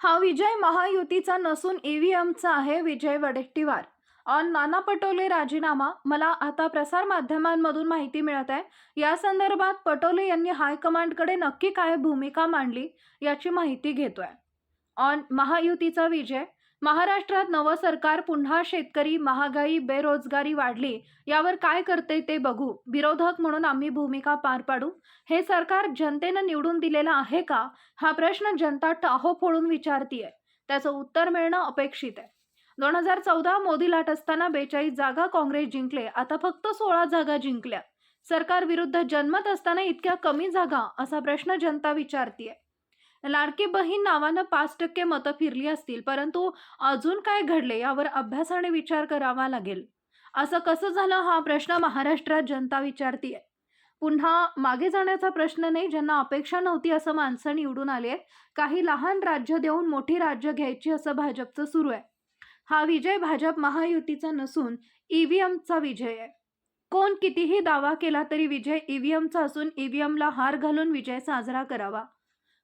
हा विजय महायुतीचा नसून ईव्हीएमचा आहे विजय वडेट्टीवार. ऑन नाना पटोले राजीनामा मला आता प्रसार माध्यमांमधून माहिती मिळत आहे. या संदर्भात पटोले यांनी हायकमांडकडे नक्की काय भूमिका मांडली याची माहिती घेतोय. ऑन महायुतीचा विजय महाराष्ट्रात नवं सरकार पुन्हा शेतकरी महागाई बेरोजगारी वाढली यावर काय करते ते बघू. विरोधक म्हणून आम्ही भूमिका पार पाडू. हे सरकार जनतेनं निवडून दिलेलं आहे का? हा प्रश्न जनता टाहो फोडून विचारतीये. त्याचं उत्तर मिळणं अपेक्षित आहे. दोन हजार चौदा मोदी लाट असताना बेचाळीस जागा काँग्रेस जिंकले आता फक्त सोळा जागा जिंकल्या. सरकार विरुद्ध जन्मत असताना इतक्या कमी जागा असा प्रश्न जनता विचारतीये. लाडकी बहीण नावानं पाच टक्के मतं फिरली असतील परंतु अजून काय घडले यावर अभ्यासाने विचार करावा लागेल. असं कसं झालं हा प्रश्न महाराष्ट्रात जनता विचारतीये. पुन्हा मागे जाण्याचा प्रश्न नाही ज्यांना अपेक्षा नव्हती असं माणसं निवडून आली आहेत काही लहान राज्य देऊन मोठी राज्य घ्यायची असं भाजपचं सुरू आहे. हा विजय भाजप महायुतीचा नसून ईव्हीएमचा विजय आहे. कोण कितीही दावा केला तरी विजय ईव्हीएमचा असून ईव्हीएमला हार घालून विजय साजरा करावा.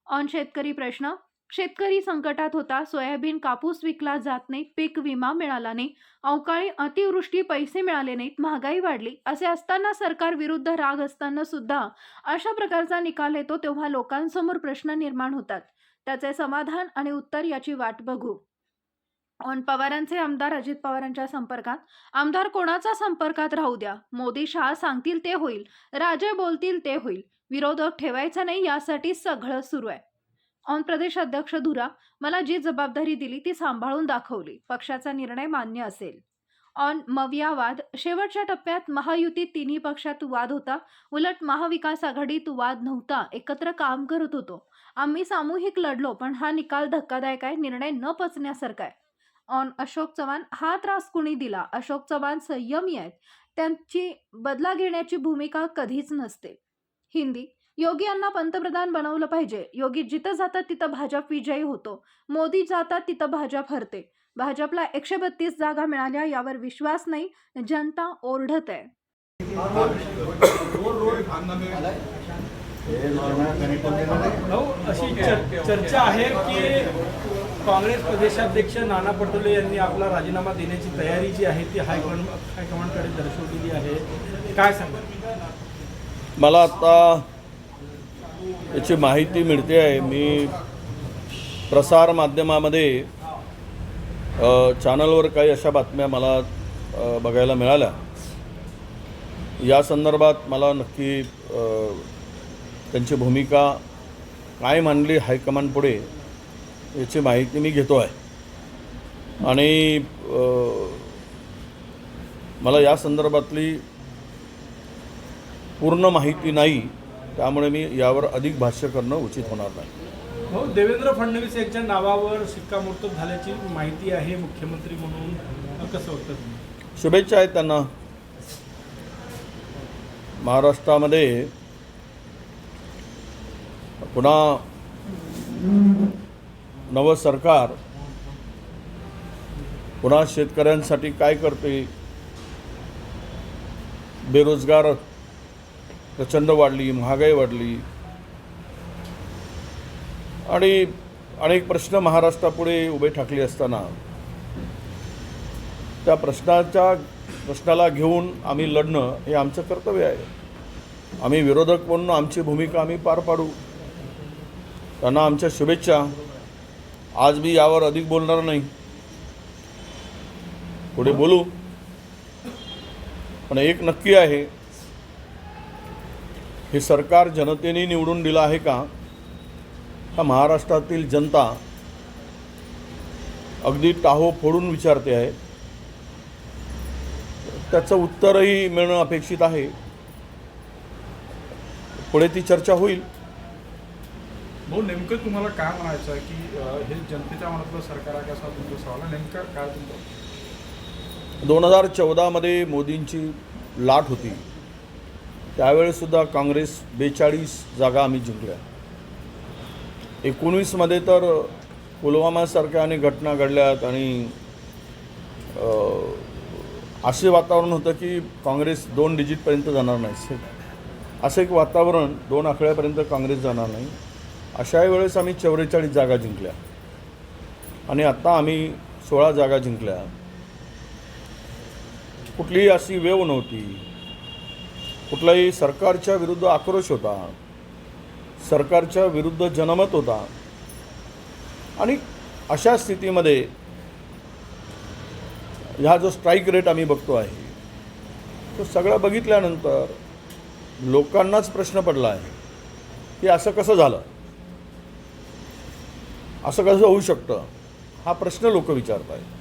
ऑन शेतकरी प्रश्न. शेतकरी संकटात होता. सोयाबीन कापूस विकला जात नाही. पीक विमा मिळाला नाही. अवकाळी अतिवृष्टी पैसे मिळाले नाहीत. महागाई वाढली. असे असताना सरकार विरुद्ध राग असताना सुद्धा अशा प्रकारचा निकाल येतो तेव्हा लोकांसमोर प्रश्न निर्माण होतात. त्याचे समाधान आणि उत्तर याची वाट बघू. पवारांचे आमदार अजित पवारांच्या संपर्कात. आमदार कोणाचा संपर्कात राहू द्या. मोदी शहा सांगतील ते होईल. राजे बोलतील ते होईल. विरोधक ठेवायचा नाही यासाठी सगळं सुरू आहे. ऑन प्रदेश अध्यक्ष धुरा मला जी जबाबदारी दिली ती सांभाळून दाखवली. पक्षाचा निर्णय मान्य असेल. ऑन मविया वाद शेवटच्या टप्प्यात महायुतीत तिन्ही पक्षात वाद होता. उलट महाविकास आघाडीत वाद नव्हता. एकत्र काम करत होतो. आम्ही सामूहिक लढलो पण हा निकाल धक्कादायक आहे. निर्णय न पचण्यासारखा आहे. ऑन अशोक चव्हाण. हा त्रास कुणी दिला? अशोक चव्हाण संयमी आहेत. त्यांची बदला घेण्याची भूमिका कधीच नसते. हिंदी. योगी यांना पंतप्रधान बनवलं पाहिजे. योगी जिथं जातात तिथं भाजप विजयी होतो. मोदी जातात तिथं भाजप हरते. भाजपला एकशे बत्तीस जागा मिळाल्या यावर विश्वास नाही. जनता ओरडत आहे. अशी चर- चर्चा आहे की काँग्रेस प्रदेशाध्यक्ष नाना पटोले यांनी आपला राजीनामा देण्याची तयारी जी आहे ती हायकमांड हायकमांडकडे दर्शवलेली आहे. काय सांगा मला आता याची माहिती मिळते आहे. मी प्रसार माध्यमामध्ये चॅनलवर काही अशा बातम्या मला बघायला मिळाल्या. या संदर्भात मला नक्की त्यांची भूमिका काय मांडली हायकमांडपुढे याची माहिती मी घेतो आहे आणि मला या संदर्भातली पूर्ण माहिती नाही त्यामुळे मी यावर अधिक भाष्य करणं उचित होणार नाही. भाऊ देवेंद्र फडणवीस यांच्या नावावर शिक्कामोर्तब झाल्याची माहिती आहे मुख्यमंत्री म्हणून. कसं तुम्ही शुभेच्छा आहेत त्यांना. महाराष्ट्रामध्ये पुन्हा नवं सरकार पुन्हा शेतकऱ्यांसाठी काय करते? बेरोजगार प्रचंड वाढली महागाई वाढली. आणि अनेक प्रश्न महाराष्ट्रापुढे उभे ठाकले असताना त्या प्रश्नाच्या प्रश्नाला घेऊन आम्ही लढणं हे आमचं कर्तव्य आहे. आम्ही विरोधक म्हणून आमची भूमिका आम्ही पार पाडू. त्यांना आमच्या शुभेच्छा. आज मी यावर अधिक बोलणार नाही. पुढे बोलू. पण एक नक्की आहे हे सरकार जनतेने निवडून दिलं आहे का? हा महाराष्ट्रातील जनता अगदी टाहो फोडून विचारते आहे. त्याचं उत्तरही मिळणं अपेक्षित आहे. पुढे ती चर्चा होईल. भाऊ नेमकं तुम्हाला काय म्हणायचं आहे की हे जनतेच्या मनातलं सरकार आहे कसा तुमचं सवाल नेमकं काय तुमचं? दोन हजार चौदामध्ये मोदींची लाट होती. त्यावेळेसुद्धा काँग्रेस बेचाळीस जागा आम्ही जिंकल्या. एकोणीसमध्ये तर पुलवामासारख्या अनेक घटना घडल्यात आणि असे वातावरण होतं की काँग्रेस दोन डिजिटपर्यंत जाणार नाही. असं एक वातावरण दोन आकड्यापर्यंत काँग्रेस जाणार नाही. अशाही वेळेस आम्ही चौवेचाळीस जागा जिंकल्या. आणि आत्ता आम्ही सोळा जागा जिंकल्या. कुठलीही अशी वेव नव्हती. कुठलाही सरकारच्या विरुद्ध आक्रोश होता. सरकारच्या विरुद्ध जनमत होता. आणि अशा स्थितीमध्ये ह्या जो स्ट्राईक रेट आम्ही बघतो आहे तो सगळं बघितल्यानंतर लोकांनाच प्रश्न पडला आहे की असं कसं झालं? असं कसं होऊ शकतं? हा प्रश्न लोक विचारत आहेत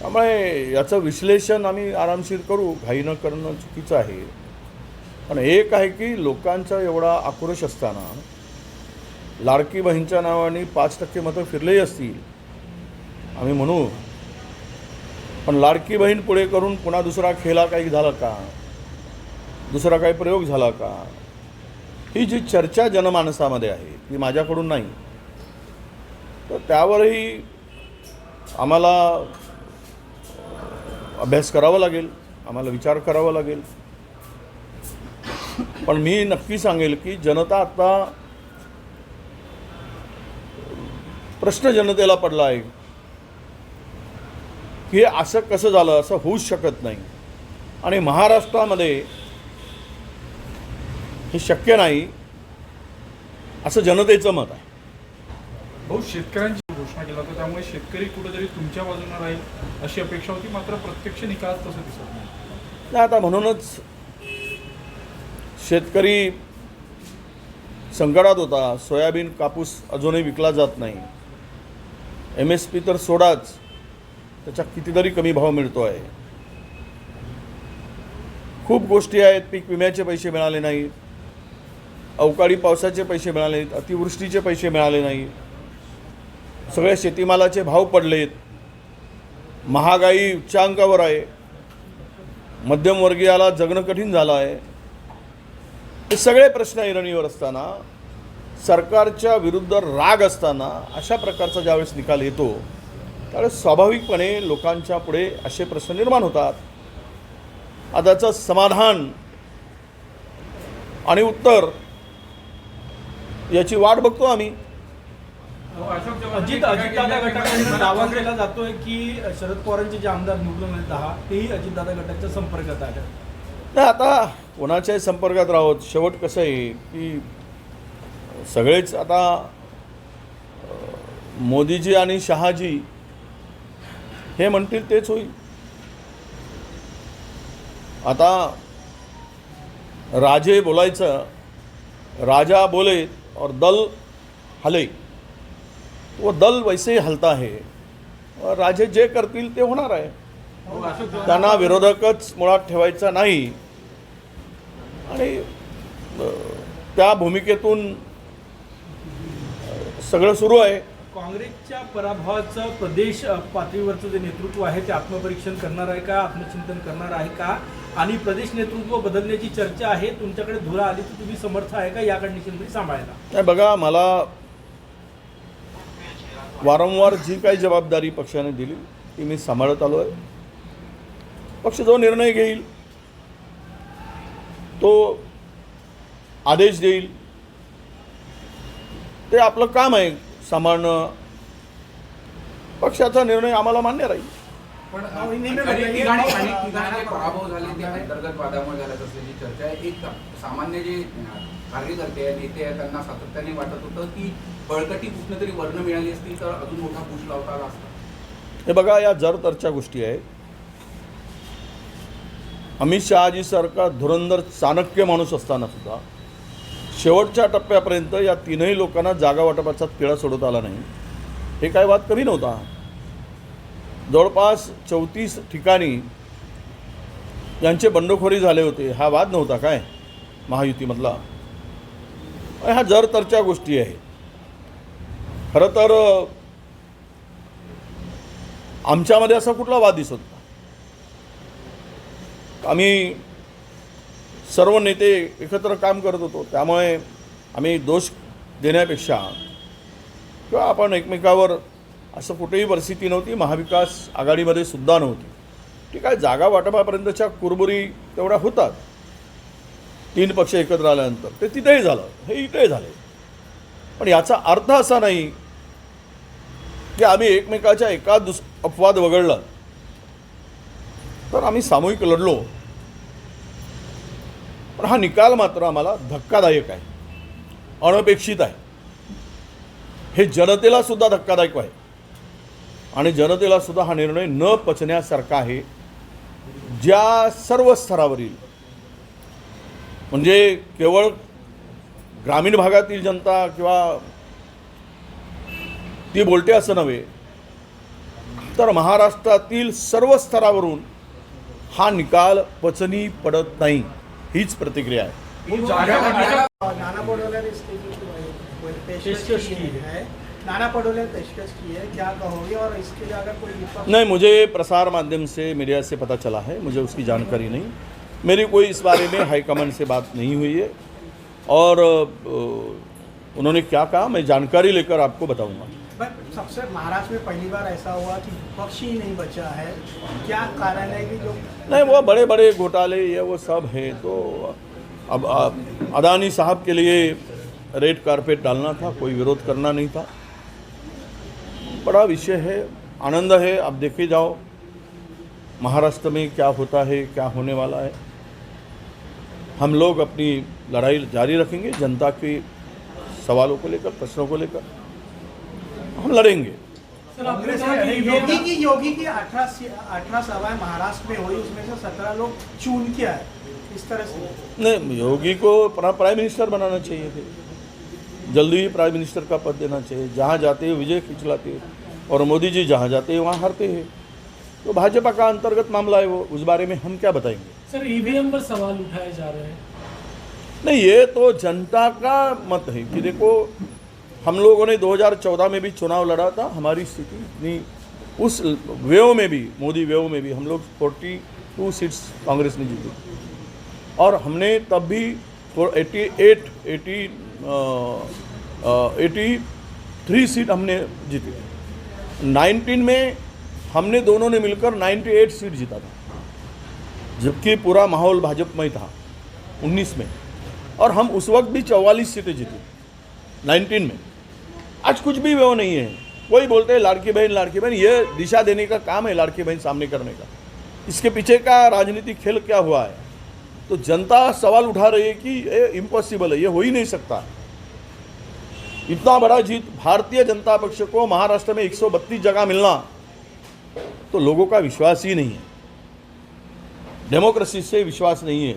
त्यामुळे याचं विश्लेषण आम्ही आरामशीर करू. घाई न करणं चुकीचं आहे. पण एक आहे की लोकांचा एवढा आक्रोश असताना लाडकी बहीणच्या नावाने पाच टक्के मतं फिरलेही असतील. आम्ही म्हणू पण लाडकी बहीण पुढे करून पुन्हा दुसरा खेळा काही झाला का? दुसरा काही प्रयोग झाला का? ही जी चर्चा जनमानसामध्ये आहे ती माझ्याकडून नाही. तर त्यावरही आम्हाला अभ्यास करावा लागेल आम्हाला विचार करावा लागेल. पण मी नक्की सांगेल की जनता आता प्रश्न जनतेला पडला आहे की हे असं कसं झालं असं होऊच शकत नाही. आणि महाराष्ट्रामध्ये हे शक्य नाही असं जनतेचं मत आहे. भाऊ शेतकऱ्यांची घोषणा केला होता त्यामुळे शेतकरी कुठेतरी तुमच्या बाजूने राहील अशी अपेक्षा होती मात्र प्रत्यक्ष निकाल तसं दिसत नाही. आता म्हणूनच शेतकरी संकटात होता. सोयाबीन कापूस अजूनही विकला जात नाही. एम एस पी तर सोडाच. त्याच्या कितीतरी कमी भाव मिळतो आहे खूप गोष्टी आहेत पीक विम्याचे पैसे मिळाले नाहीत. अवकाळी पावसाचे पैसे मिळाले नाहीत अतिवृष्टीचे पैसे मिळाले नाही सगळ्या शेतीमालाचे भाव पडलेत. महागाई उच्चांकावर आहे. मध्यमवर्गीयाला जगणं कठीण झालं आहे. हे सगळे प्रश्न ऐरणीवर असताना सरकारच्या विरुद्ध राग असताना अशा प्रकारचा ज्यावेळेस निकाल येतो त्यावेळेस स्वाभाविकपणे लोकांच्या पुढे असे प्रश्न निर्माण होतात. आता त्याचं समाधान आणि उत्तर याची वाट बघतो आम्ही. अजित अजितदादा गटाकडून दावा केला जातोय की शरद पवारांचे जे आमदार निवडून आले दहा तेही अजितदादा गटाच्या संपर्कात आले नाही आता कोणाच्याही संपर्कात राहोत शेवट कसं आहे की सगळेच आता मोदीजी आणि शहाजी हे म्हणतील तेच होईल. आता राजे बोलायचं राजा बोले और दल हले. वो दल वैसे ही हलता है और राजे जे करतील ते होणार आहे. त्यांना विरोधकच मुळात ठेवायचा नाही. आणि त्या भूमिकेतून सगळं सुरू आहे. काँग्रेसच्या पराभवाचं प्रदेश पातळीवरचं जे नेतृत्व आहे ते आत्मपरीक्षण करणार आहे का? आत्मचिंतन करणार आहे का? आणि प्रदेश नेतृत्व बदलण्याची चर्चा आहे. तुमच्याकडे धुरा आली तर तुम्ही समर्थ आहे का? या कंडिशनमध्ये सांभाळायला. नाही बघा मला वारंवार जी काही जबाबदारी पक्षाने दिली ती मी सांभाळत आलो आहे पक्ष जो निर्णय घेईल तो आदेश देईल. ते आपलं काम आहे सांभाळणं. पक्षाचा निर्णय आम्हाला मान्य राहील. पण पराभव झाले ते अंतर्गत वादामुळे झाल्यात चर्चा एक सामान्य जे कार्यकर्ते नेते त्यांना सातत्याने वाटत होतं की बळकटी कुठनं तरी वर्ण मिळाली असतील तर अजून मोठा पुश लावता आला असता हे बघा या जरतरच्या गोष्टी आहेत. अमित शहाजीसारखा धुरंधर चाणक्य माणूस असताना सुद्धा शेवटच्या टप्प्यापर्यंत या तीनही लोकांना जागा वाटपाचा तिळा सोडत आला नाही. हे काय वाद कमी नव्हता. जवळपास चौतीस ठिकाणी यांचे बंडखोरी झाले होते. हा वाद नव्हता काय? महायुतीमधला. ह्या ह्या जरतरच्या गोष्टी आहेत. खरं तर आमच्यामध्ये असा कुठला वाद दिसत नाही. आम्ही सर्व नेते एकत्र काम करत होतो. त्यामुळे आम्ही दोष देण्यापेक्षा किंवा आपण एकमेकावर असं कुठेही परिस्थिती नव्हती महाविकास आघाडीमध्ये सुद्धा नव्हती. ठीक आहे जागा वाटपापर्यंतच्या कुरबुरी तेवढ्या होतात. तीन पक्ष एकत्र आल्यानंतर ते तिथेही झालं हे इथेही झाले. पण याचा अर्थ असा नाही की आम्ही एकमेकाच्या एका दुस अपवाद वगळला. तर आम्ही सामूहिक लढलो. पण हा निकाल मात्र आम्हाला धक्कादायक आहे. अनपेक्षित आहे. हे जनतेला सुद्धा धक्कादायक आहे. आणि जनतेला सुद्धा हा निर्णय न पचण्यासारखा आहे. ज्या सर्व स्तरावरील म्हणजे केवळ ग्रामीण भागातील जनता किंवा ती बोलते असं नव्हे. तर महाराष्ट्रातील सर्व स्तरावरून हा निकाल पचनी पडत नाही हीच प्रतिक्रिया आहे. नाना पटोले ने इसकी जो पेशकश पेशकश की की. है. नाना पटोले ने पेशकश की है. क्या कहोगे? और इसके लिए अगर कोई विपक्ष नहीं मुझे प्रसार माध्यम से मीडिया से पता चला है. मुझे उसकी जानकारी नहीं. मेरी कोई इस बारे में हाईकमांड से बात नहीं हुई है. और उन्होंने क्या कहा? मैं जानकारी लेकर आपको बताऊँगा. बट सबसे महाराष्ट्र में पहली बार ऐसा हुआ कि विपक्ष ही नहीं बचा है। क्या कारण है कि जो नहीं, वो बड़े बड़े घोटाले ये वो सब है तो अब अदानी साहब के लिए रेड कारपेट डालना था, कोई विरोध करना नहीं था। बड़ा विषय है, आनंद है अब देखे जाओ, महाराष्ट्र में क्या होता है, क्या होने वाला है। हम लोग अपनी लड़ाई जारी रखेंगे जनता के सवालों को लेकर, प्रश्नों को लेकर। हम लड़ेंगे। योगी की योगी की अठारह अठारह सभाएँ महाराष्ट्र में हुई उसमें से सत्रह लोग चुन के आए। इस तरह से। नहीं योगी को प्राइम मिनिस्टर बनाना चाहिए थे। जल्दी ही प्राइम मिनिस्टर का पद देना चाहिए। जहाँ जाते हैं विजय खिंचलाते हैं। और मोदी जी जहाँ जाते हैं वहाँ हारते हैं। तो भाजपा का अंतर्गत मामला है वो। उस बारे में हम क्या बताएँगे? सर ईवीएम पर सवाल उठाए जा रहे हैं। नहीं ये तो जनता का मत है कि देखो हम लोगों ने 2014 में भी चुनाव लड़ा था। हमारी स्थिति इतनी, उस वेव में भी, मोदी वेव में भी हम लोग 42 सीट्स कांग्रेस ने जीती। और हमने तब भी eighty eight, eighty three seat हमने जीती। 19 में हमने दोनों ने मिलकर 98 सीट जीता था। जबकि पूरा माहौल भाजपमय था 19 में। और हम उस वक्त भी चौवालीस सीटें जीती 19 में। आज कुछ भी वो नहीं है। कोई बोलते हैं, लाड़की बहन लाड़की बहन, ये दिशा देने का काम है लाड़की बहन सामने करने का। इसके पीछे का राजनीतिक खेल क्या हुआ है? तो जनता सवाल उठा रही है कि ये इम्पॉसिबल है, ये हो ही नहीं सकता। इतना बड़ा जीत भारतीय जनता पक्ष को महाराष्ट्र में 132 जगह मिलना तो लोगों का विश्वास ही नहीं है। डेमोक्रेसी से विश्वास नहीं है।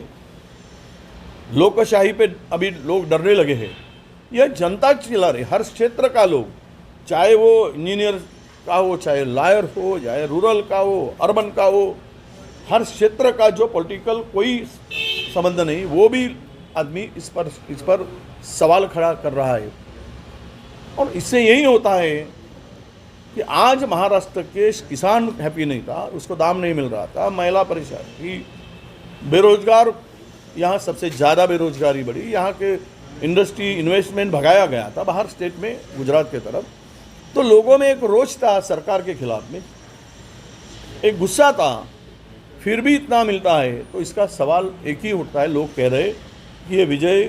लोकशाही पे अभी लोग डरने लगे हैं। यह जनता चिल्ला रही, हर क्षेत्र का लोग, चाहे वो इंजीनियर का हो, चाहे लायर हो, चाहे रूरल का हो अर्बन का हो, हर क्षेत्र का जो पॉलिटिकल कोई संबंध नहीं, वो भी आदमी इस पर इस पर सवाल खड़ा कर रहा है। और इससे यही होता है कि आज महाराष्ट्र के किसान हैप्पी नहीं था, उसको दाम नहीं मिल रहा था, महिला परेशान की बेरोजगार, यहाँ सबसे ज़्यादा बेरोजगारी बढ़ी, यहाँ के इंडस्ट्री इन्वेस्टमेंट भगाया गया था बाहर स्टेट में, गुजरात के तरफ़। तो लोगों में एक रोष था सरकार के खिलाफ में। एक गुस्सा था, फिर भी इतना मिलता है तो इसका सवाल एक ही उठता है। लोग कह रहे कि ये विजय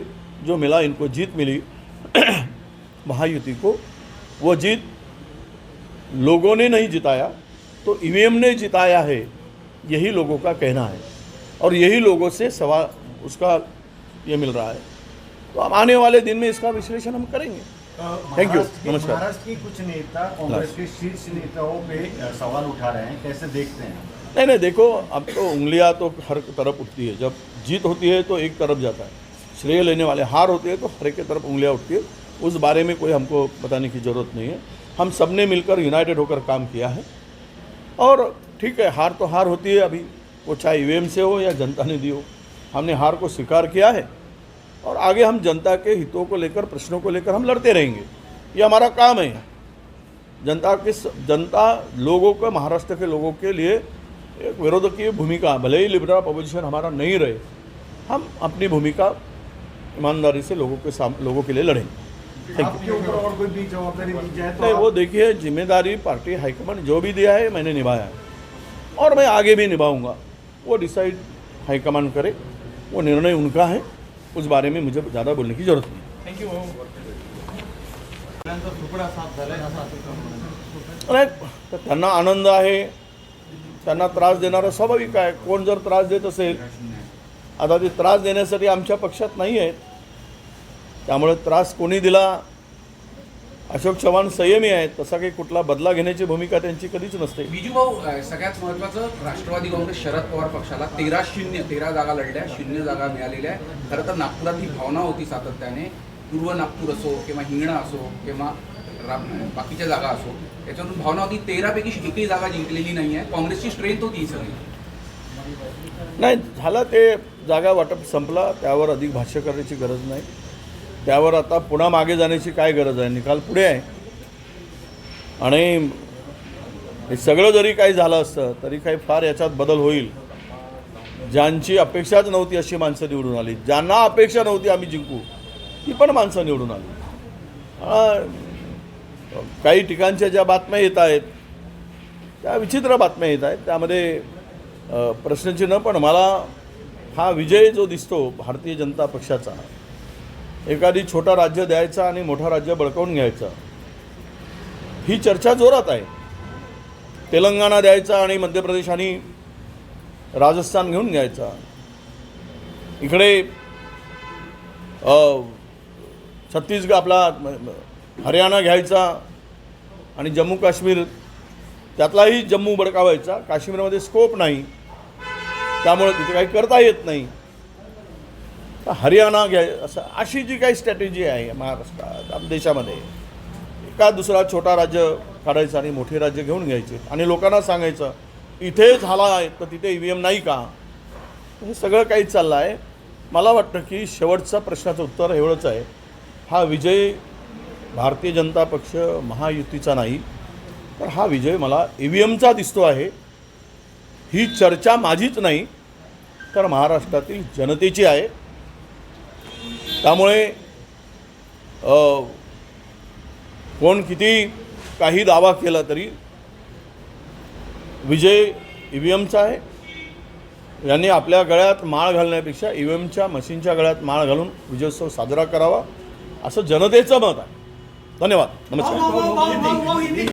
जो मिला, इनको जीत मिली। महायुति को, वो जीत लोगों ने नहीं जिताया तो ईवीएम ने जिताया है, यही लोगों का कहना है। और यही लोगों से सवाल, उसका ये मिल रहा है। तो अब आने वाले दिन में इसका विश्लेषण हम करेंगे। थैंक यू नमस्कार। महाराष्ट्र के कुछ नेता कांग्रेस के शीर्ष नेताओं पे सवाल उठा रहे हैं कैसे देखते हैं? नहीं नहीं देखो अब तो उंगलियाँ तो हर तरफ़ उठती है। जब जीत होती है तो एक तरफ़ जाता है। श्रेय लेने वाले हार होती है तो हर एक तरफ़ उंगलियाँ उठती है। उस बारे में कोई हमको बताने की ज़रूरत नहीं है। हम सबने मिलकर यूनाइटेड होकर काम किया है। और ठीक है हार तो हार होती है अभी। वो चाहे ईवीएम से हो या जनता ने दी हो। हमने हार को स्वीकार किया है। और आगे हम जनता के हितों को लेकर प्रश्नों को लेकर हम लड़ते रहेंगे। ये हमारा काम है। जनता के जनता लोगों को महाराष्ट्र के लोगों के लिए एक विरोध की भूमिका भले ही लिबरल अपोजिशन हमारा नहीं रहे हम अपनी भूमिका ईमानदारी से लोगों के साम लोगों के लिए लड़ेंगे। थैंक जाए तो नहीं वो देखिए ज़िम्मेदारी पार्टी हाईकमान जो भी दिया है मैंने निभाया है। और मैं आगे भी निभाऊँगा। वो डिसाइड हाईकमान करे वो निर्णय उनका है। उस बारे में मुझे ज़्यादा बोलने की ज़रूरत नहीं। नाही तर त्यांना आनंद आहे. त्यांना त्रास देणारं स्वाभाविक आहे. कोण जर त्रास देत असेल आता ते त्रास देण्यासाठी आमच्या पक्षात नाही आहेत त्यामुळे त्रास कोणी दिला अशोक चव्हाण संयमी आहेत तसा काही कुठला बदला घेण्याची भूमिका त्यांची कधीच नसते. बिजू भाऊ सगळ्यात महत्वाचं राष्ट्रवादी काँग्रेस शरद पवार पक्षाला तेरा शून्य तेरा जागा लढल्या शून्य जागा मिळालेल्या आहे खरं तर नागपुरात ही भावना होती सातत्याने. पूर्व नागपूर असो किंवा हिंगणा असो किंवा बाकीच्या जागा असो त्याच्यातून भावना होती तेरापैकी एकही जागा जिंकलेली नाही आहे काँग्रेसची स्ट्रेंथ होती ही सगळी. नाही झालं ते जागा वाटप संपला त्यावर अधिक भाष्य करण्याची गरज नाही. त्यावर आता पुन्हा मागे जाण्याची काय गरज आहे? निकाल पुढे आहे. आणि हे सगळं जरी काही झालं असतं तरी काही फार याच्यात बदल होईल. ज्यांची अपेक्षाच नव्हती अशी माणसं निवडून आली. ज्यांना अपेक्षा नव्हती आम्ही जिंकू ती पण माणसं निवडून आली. काही ठिकाणच्या ज्या बातम्या येत आहेत त्या विचित्र बातम्या येत आहेत. त्यामध्ये प्रश्नचिन्ह पण मला हा विजय जो दिसतो भारतीय जनता पक्षाचा एखादी छोटा राज्य द्यायचा आणि मोठा राज्य बळकावून घ्यायचा. ही चर्चा जोरात आहे. तेलंगणा द्यायचा आणि मध्य प्रदेश आणि राजस्थान घेऊन घ्यायचा. इकडे छत्तीसगड आपला हरियाणा घ्यायचा आणि जम्मू काश्मीर त्यातलाही जम्मू बडकावायचा काश्मीरमध्ये स्कोप नाही. त्यामुळे तिथे काही करता येत नाही. हरियाणा घ्याय असं अशी जी काही स्ट्रॅटेजी आहे महाराष्ट्रात देशामध्ये एका दुसरा छोटा राज्य काढायचं आणि मोठे राज्य घेऊन घ्यायचे. आणि लोकांना सांगायचं इथे झाला आहे तर तिथे ई व्ही एम नाही का? हे सगळं काही चाललं आहे. मला वाटतं की शेवटचा प्रश्नाचं उत्तर एवढंच आहे. हा विजय भारतीय जनता पक्ष महायुतीचा नाही तर हा विजय मला ई व्ही एमचा दिसतो आहे. ही चर्चा माझीच नाही तर महाराष्ट्रातील जनतेची आहे. त्यामुळे कोण किती काही दावा केला तरी विजय ई व्ही एमचा आहे. यांनी आपल्या गळ्यात माळ घालण्यापेक्षा ई व्ही एमच्या मशीनच्या गळ्यात माळ घालून विजयोत्सव साजरा करावा असं जनतेचं मत आहे. धन्यवाद. नमस्कार.